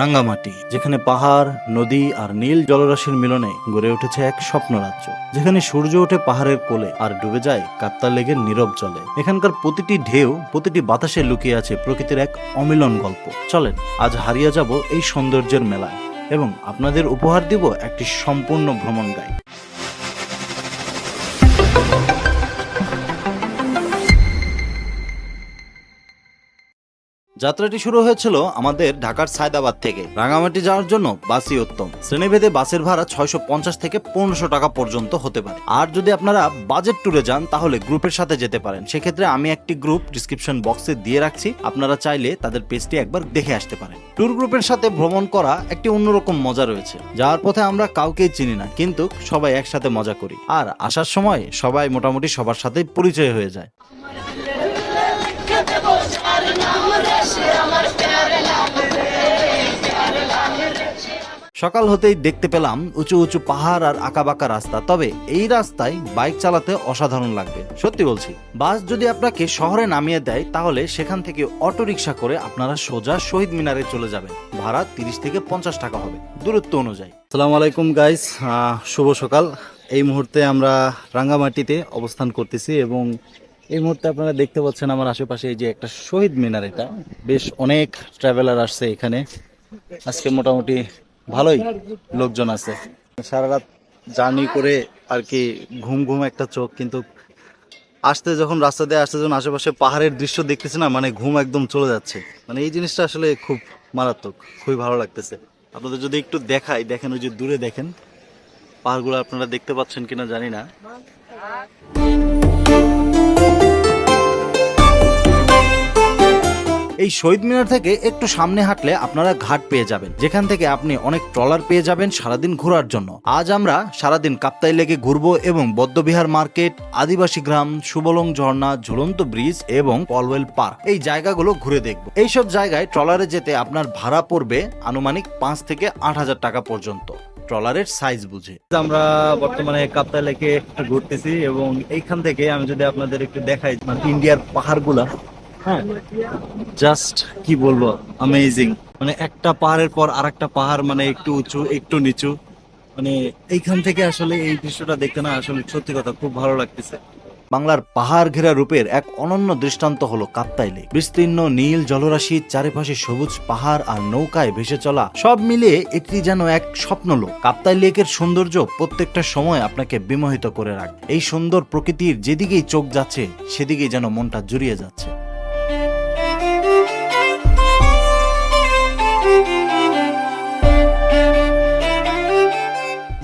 রাঙ্গামাটি, যেখানে পাহাড়, নদী আর নীল জলরাশির মিলনে গড়ে উঠেছে এক স্বপ্ন রাজ্য যেখানে সূর্য ওঠে পাহাড়ের কোলে আর ডুবে যায় কাত্তা লেগের নীরব জলে। এখানকার প্রতিটি ঢেউ, প্রতিটি বাতাসে লুকিয়ে আছে প্রকৃতির এক অমিলন গল্প। চলেন, আজ হারিয়ে যাব এই সৌন্দর্যের মেলায় এবং আপনাদের উপহার দিব একটি সম্পূর্ণ ভ্রমণ গাইড। যাত্রাটি শুরু হয়েছিল আমাদের ঢাকার সায়দাবাদ থেকে। রাঙামাটি যাওয়ার জন্য বাসই উত্তম। শ্রেণীভেদে বাসের ভাড়া ছয়শো পঞ্চাশ থেকে পনেরোশো টাকা পর্যন্ত হতে পারে। আর যদি আপনারা বাজেট ট্যুরে যান, তাহলে গ্রুপের সাথে যেতে পারেন। সেক্ষেত্রে আমি একটি গ্রুপ ডিসক্রিপশন বক্সে দিয়ে রাখছি। আপনারা চাইলে তাদের পেজটি একবার দেখে আসতে পারেন। ট্যুর গ্রুপের সাথে ভ্রমণ করা একটি অন্যরকম মজা রয়েছে। যাওয়ার পথে আমরা কাউকেই চিনি না, কিন্তু সবাই একসাথে মজা করি। আর আসার সময় সবাই মোটামুটি সবার সাথেই পরিচয় হয়ে যায়। সকাল হতেই দেখতে পেলাম উঁচু উঁচু পাহাড় আর আঁকাবাঁকা রাস্তা। তবে এই রাস্তায় বাইক চালাতে অসাধারণ লাগবে, সত্যি বলছি। বাস যদি আপনাকে শহরে নামিয়ে দেয়, তাহলে সেখান থেকে অটো রিক্সা করে আপনারা সোজা শহীদ মিনারে চলে যাবেন। ভাড়া তিরিশ থেকে পঞ্চাশ টাকা হবে, দূরত্ব অনুযায়ী। সালাম আলাইকুম গাইস শুভ সকাল। এই মুহূর্তে আমরা রাঙ্গামাটিতে অবস্থান করতেছি এবং এই মুহূর্তে আপনারা দেখতে পাচ্ছেন আমার আশেপাশে এই যে একটা শহীদ মিনার এটা। বেশ অনেক ট্রাভেলার আসছে এখানে। আজকে মোটামুটি ভালোই লোকজন আছে। সারা রাত জার্নি করে আর কি ঘুম ঘুম একটা চোখ, কিন্তু আসতে যখন, রাস্তা দিয়ে আসতে যখন আশেপাশে পাহাড়ের দৃশ্য দেখতেছি না মানে ঘুম একদম চলে যাচ্ছে। মানে এই জিনিসটা আসলে খুব মারাত্মক, খুবই ভালো লাগতেছে। আপনাদের যদি একটু দেখাই, দেখেন ওই যে দূরে দেখেন, পাহাড়গুলো আপনারা দেখতে পাচ্ছেন কিনা জানি না। এই শহীদ মিনার থেকে একটু সামনে হাঁটলে আপনারা ঘাট পেয়ে যাবেন। যেখান থেকে আপনি অনেক ট্রলার পেয়ে যাবেন সারাদিন ঘোরার জন্য। আজ আমরা সারাদিন কাপ্তাই লেগে ঘুরবো এবং বৌদ্ধবিহার মার্কেট, আদিবাসী গ্রাম, সুবলং ঝর্ণা, ঝুলন্ত ব্রিজ এবং পলওয়েল পার্ক এই জায়গাগুলো ঘুরে দেখব। এইসব জায়গায় ট্রলারে যেতে আপনার ভাড়া পড়বে আনুমানিক পাঁচ থেকে আট হাজার টাকা পর্যন্ত। ট্রলারের সাইজ বুঝে। আমরা বর্তমানে কাপ্তাই লেকে ঘুরতেছি এবং এইখান থেকে আমি যদি আপনাদের একটু দেখাই মানে ইন্ডিয়ার পাহাড়গুলা। হ্যাঁ। জাস্ট কি বলব অ্যামেজিং মানে একটা পাহাড়ের পর পাহাড় মানে একটু উঁচু, একটু নিচু। মানে এইখান থেকে আসলে এই দৃশ্যটা দেখতে না আসলে সত্যি কথা খুব ভালো লাগতেছে। বাংলার পাহাড় ঘেরা রূপের এক অনন্য দৃষ্টান্ত হলো কাপ্তাই লেক। বিস্তীর্ণ নীল জলরাশি, চারিপাশে সবুজ পাহাড় আর নৌকায় ভেসে চলা, সব মিলিয়ে এটি যেন এক স্বপ্নলোক। কাপ্তাই লেকের সৌন্দর্য প্রত্যেকটা সময় আপনাকে বিমোহিত করে রাখবে। এই সুন্দর প্রকৃতির যেদিকেই চোখ যাচ্ছে, সেদিকেই যেন মনটা জুড়িয়ে যাচ্ছে।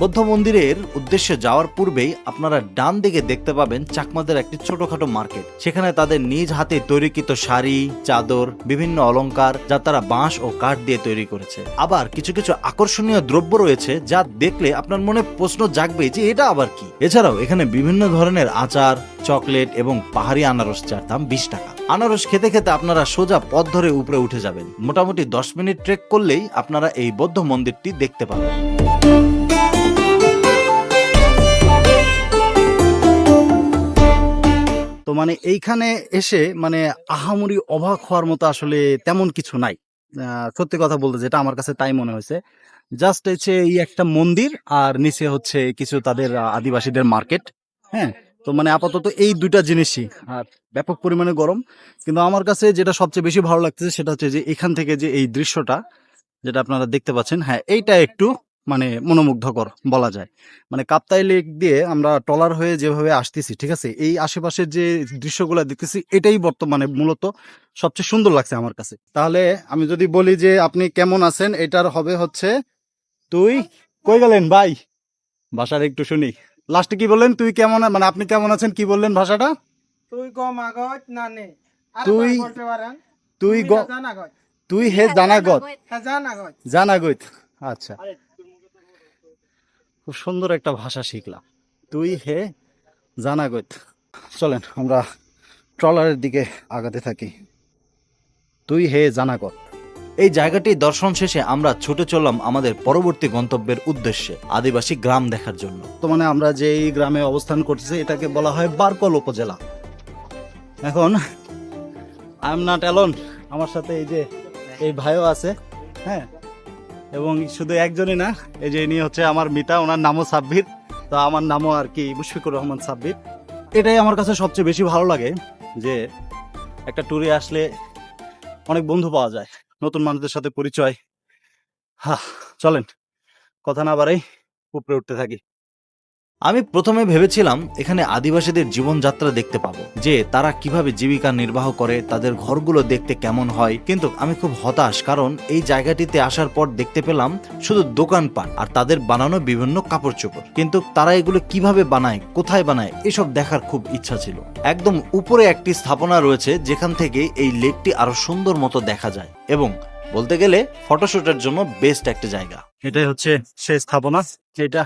বৌদ্ধ মন্দিরের উদ্দেশ্যে যাওয়ার পূর্বেই আপনারা ডান দিকে দেখতে পাবেন চাকমাদের একটি ছোটখাটো মার্কেট। সেখানে তাদের নিজ হাতে তৈরিকৃত শাড়ি, চাদর, বিভিন্ন অলংকার যা তারা বাঁশ ও কাঠ দিয়ে তৈরি করেছে। আবার কিছু কিছু আকর্ষণীয় দ্রব্য রয়েছে যা দেখলে আপনার মনে প্রশ্ন জাগবে যে এটা আবার কি? এছাড়াও এখানে বিভিন্ন ধরনের আচার, চকলেট এবং পাহাড়ি আনারস যার দাম বিশ টাকা। আনারস খেতে খেতে আপনারা সোজা পথ ধরে উপরে উঠে যাবেন। মোটামুটি দশ মিনিট ট্রেক করলেই আপনারা এই বৌদ্ধ মন্দিরটি দেখতে পাবেন। তো মানে এইখানে এসে মানে আহামরি অবাক হওয়ার মতো আসলে তেমন কিছু নাই। সত্যি কথা বলতে যেটা আমার কাছে তাই মনে হয়েছে। জাস্ট হচ্ছে এই একটা মন্দির আর নিচে হচ্ছে কিছু তাদের আদিবাসীদের মার্কেট হ্যাঁ? তো মানে আপাতত এই দুইটা জিনিসই, আর ব্যাপক পরিমাণে গরম। কিন্তু আমার কাছে যেটা সবচেয়ে বেশি ভালো লাগতেছে সেটা হচ্ছে যে এখান থেকে যে এই দৃশ্যটা, যেটা আপনারা দেখতে পাচ্ছেন হ্যাঁ এইটা একটু মানে মনোমুগ্ধকর বলা যায়। মানে কাপ্তাই লেক দিয়ে আমরা ট্রলার হয়ে যেভাবে আসতেছি ঠিক আছে? এই আশেপাশের যে দৃশ্যগুলো দেখতেছি এটাই বর্তমানে মূলত সবচেয়ে সুন্দর লাগছে আমার কাছে। তাহলে আমি যদি বলি যে আপনি কেমন আছেন এটার হবে হচ্ছে তুই কই গেলেন ভাই? ভাষার একটু শুনি। লাস্টে কি বললেন? তুই কেমন মানে আপনি কেমন আছেন কি বললেন ভাষাটা? তুই গম আগত না নে তুই- তুই গ- তুই হে জানাগত। জান জানাগত। আচ্ছা। খুব সুন্দর একটা ভাষা শিখলাম। তুই হে জানাগত, চলেন আমরা ট্রলারের দিকে আগাতে থাকি। তুই হে জানাগত। এই জায়গাটি দর্শন শেষে আমরা ছুটে চললাম আমাদের পরবর্তী গন্তব্যের উদ্দেশ্যে, আদিবাসী গ্রাম দেখার জন্য। তো মানে আমরা যে এই গ্রামে অবস্থান করতেছি, এটাকে বলা হয় বারকল উপজেলা। এখন আই এম নট অ্যালোন আমার সাথে এই যে, এই ভাইও আছে। হ্যাঁ? এবং শুধু একজনই না, এই যে ইনি হচ্ছে আমার মিতা, ওনার নামও সাব্বির। তো আমার নামও আর কি মুশফিকুর রহমান সাব্বির। এটাই আমার কাছে সবচেয়ে বেশি ভালো লাগে যে একটা ট্যুরে আসলে অনেক বন্ধু পাওয়া যায়, নতুন মানুষদের সাথে পরিচয়। হা চলেন, কথা না বাড়াই উপরে উঠতে থাকি। আমি প্রথমে ভেবেছিলাম এখানে আদিবাসীদের জীবনযাত্রা দেখতে পাবো, যে তারা কীভাবে জীবিকা নির্বাহ করে, তাদের ঘরগুলো দেখতে কেমন হয়। কিন্তু আমি খুব হতাশ, কারণ এই জায়গাটিতে আসার পর দেখতে পেলাম শুধু দোকানপাট আর তাদের বানানো বিভিন্ন কাপড় চোপড় কিন্তু তারা এগুলো কীভাবে বানায়, কোথায় বানায়, এসব দেখার খুব ইচ্ছা ছিল। একদম উপরে একটি স্থাপনা রয়েছে, যেখান থেকে এই লেকটি আরও সুন্দর মতো দেখা যায় এবং বলতে গেলে ফটোশুটের জন্য বেস্ট একটা জায়গা। এটাই হচ্ছে সেই স্থাপনা এটা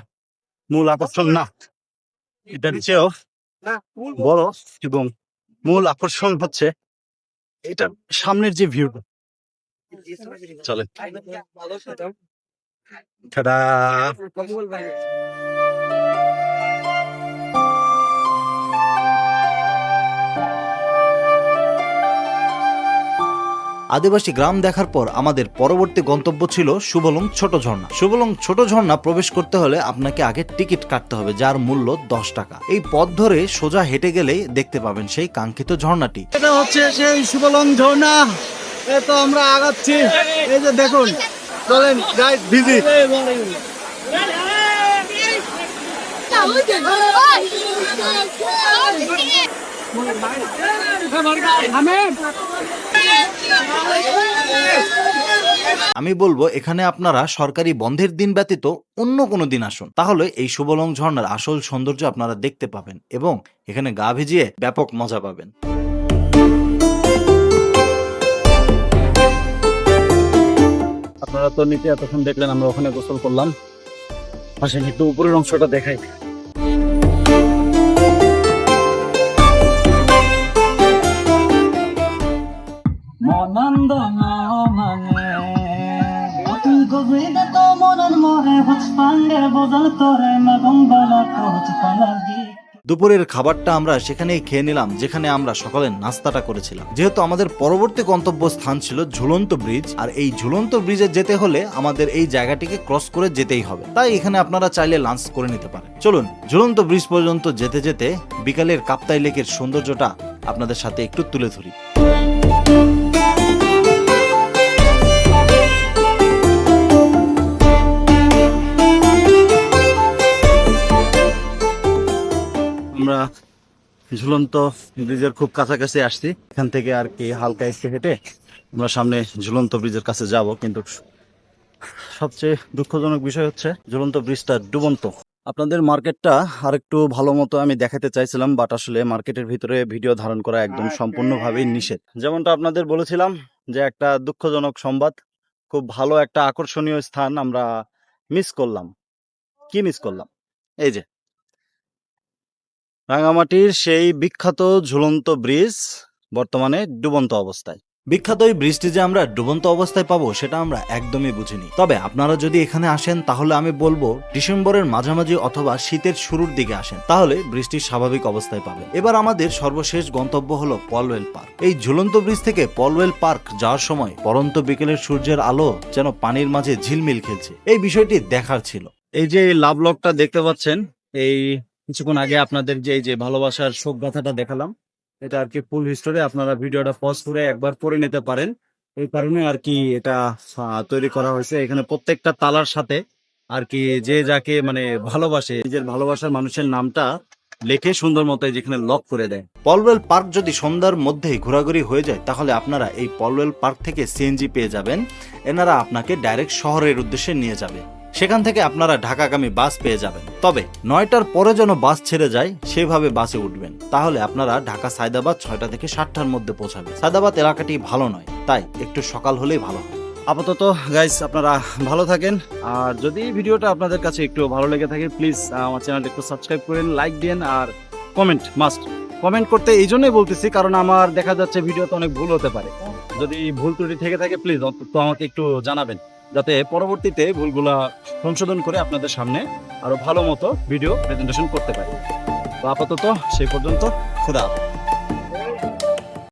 মূল আকর্ষণ না। এটার চেয়েও বড় এবং মূল আকর্ষণ হচ্ছে এটা সামনের যে ভিউ চলে। আদিবাসী গ্রাম দেখার পর আমাদের পরবর্তী গন্তব্য ছিল শুভলং ছোট ঝর্ণা। সুবলং ছোট ঝর্ণা প্রবেশ করতে হলে আপনাকে আগে টিকিট কাটতে হবে যার মূল্য দশ টাকা। এই পথ ধরে সোজা হেঁটে গেলেই দেখতে পাবেন সেই কাঙ্ক্ষিত ঝর্ণাটি। এটা হচ্ছে সেই সুবলং ঝর্ণা। এ তো আমরা আগাচ্ছি। এই যে দেখুন চলেন গাইড ভিজিট। আমি বলব, এখানে আপনারা সরকারি বন্ধের দিন ব্যতীত অন্য কোনো দিন আসুন। তাহলে এই সুবলং ঝর্ণার আসল সৌন্দর্য আপনারা দেখতে পাবেন এবং এখানে গা ভিজিয়ে ব্যাপক মজা পাবেন। আপনারা তো নিচে এতক্ষণ দেখলেন, আমরা ওখানে গোসল করলাম। আসেন একটু উপরের অংশটা দেখাই। দুপুরের খাবারটা আমরা সেখানেই খেয়ে নিলাম, যেখানে আমরা সকালের নাস্তাটা করেছিলাম। যেহেতু আমাদের পরবর্তী গন্তব্য স্থান ছিল ঝুলন্ত ব্রিজ, আর এই ঝুলন্ত ব্রিজে যেতে হলে আমাদের এই জায়গাটিকে ক্রস করে যেতেই হবে। তাই এখানে আপনারা চাইলে লাঞ্চ করে নিতে পারেন। চলুন, ঝুলন্ত ব্রিজ পর্যন্ত যেতে যেতে বিকালের কাপ্তাই লেকের সৌন্দর্যটা আপনাদের সাথে একটু তুলে ধরি। ঝুলন্ত ব্রিজের খুব কাছাকাছি আসছি। এখান থেকে আর কি হালকা একটু হেঁটে আমরা সামনে ঝুলন্ত ব্রিজের কাছে যাব, কিন্তু সবচেয়ে দুঃখজনক বিষয় হচ্ছে ঝুলন্ত ব্রিজটা ডুবন্ত। আপনাদের মার্কেটটা আরেকটু ভালো মতো আমি দেখাতে চাইছিলাম বাট আসলে মার্কেটের ভিতরে ভিডিও ধারণ করা একদম সম্পূর্ণভাবেই নিষেধ। যেমনটা আপনাদের বলেছিলাম যে একটা দুঃখজনক সংবাদ, খুব ভালো একটা আকর্ষণীয় স্থান আমরা মিস করলাম। কি মিস করলাম? এই যে রাঙামাটির সেই বিখ্যাত ঝুলন্ত ব্রিজ বর্তমানে ডুবন্ত অবস্থায়। বিখ্যাত এই ব্রিজটি যে আমরা ডুবন্ত অবস্থায় পাবো সেটা আমরা একদমই বুঝিনি। তবে আপনারা যদি এখানে আসেন তাহলে আমি বলব ডিসেম্বরের মাঝামাঝি অথবা শীতের শুরুর দিকে আসেন তাহলে বৃষ্টি স্বাভাবিক অবস্থায় পাবে এবার আমাদের সর্বশেষ গন্তব্য হলো পলওয়েল পার্ক। এই ঝুলন্ত ব্রিজ থেকে পলওয়েল পার্ক যাওয়ার সময় পরন্ত বিকেলের সূর্যের আলো যেন পানির মাঝে ঝিলমিল খেলছে। এই বিষয়টি দেখার ছিল। এই যে লাভ লকটা দেখতে পাচ্ছেন এই কিছুক্ষণ আগে আপনাদের যে যে ভালোবাসার শোক গাথাটা দেখালাম, এটা আর কি ফুল হিস্টোরি আপনারা ভিডিওটা পজ করে একবার পড়ে নিতে পারেন। এই কারণে আর কি এটা তৈরি করা হয়েছে। এখানে প্রত্যেকটা তালার সাথে আর কি যে যাকে মানে ভালোবাসে, নিজের ভালোবাসার মানুষের নামটা লেখে সুন্দর মতো যেখানে লক করে দেয়। পলওয়েল পার্ক যদি সন্ধ্যার মধ্যেই ঘোরাঘুরি হয়ে যায়, তাহলে আপনারা এই পলওয়েল পার্ক থেকে সিএনজি পেয়ে যাবেন। এনারা আপনাকে ডাইরেক্ট শহরের উদ্দেশ্যে নিয়ে যাবে। সেখান থেকে আপনারা ঢাকাগামী বাস পেয়ে যাবেন। তবে নয়টার পরে যেন বাস ছেড়ে যায়, সেভাবে বাসে উঠবেন। তাহলে আপনারা ঢাকা সায়দাবাদ ছয়টা থেকে সাতটার মধ্যে পৌঁছাবে সায়দাবাদ এলাকাটি ভালো নয়, তাই একটু সকাল হলেই ভালো হয়। আপাতত গাইস আপনারা ভালো থাকেন। আর যদি ভিডিওটা আপনাদের কাছে একটু ভালো লেগে থাকে প্লিজ আমার চ্যানেলটা একটু সাবস্ক্রাইব করেন লাইক দেন আর কমেন্ট মাস্ট কমেন্ট করতে এই জন্যই বলতেছি, কারণ আমার দেখা যাচ্ছে ভিডিওতে অনেক ভুল হতে পারে। যদি ভুল ত্রুটি থেকে থাকে প্লিজ তো আমাকে একটু জানাবেন। যাতে পরবর্তীতে ভুলগুলা সংশোধন করে আপনাদের সামনে আরও ভালো মতো ভিডিও প্রেজেন্টেশন করতে পারি তো আপাতত সেই পর্যন্ত, খুদা।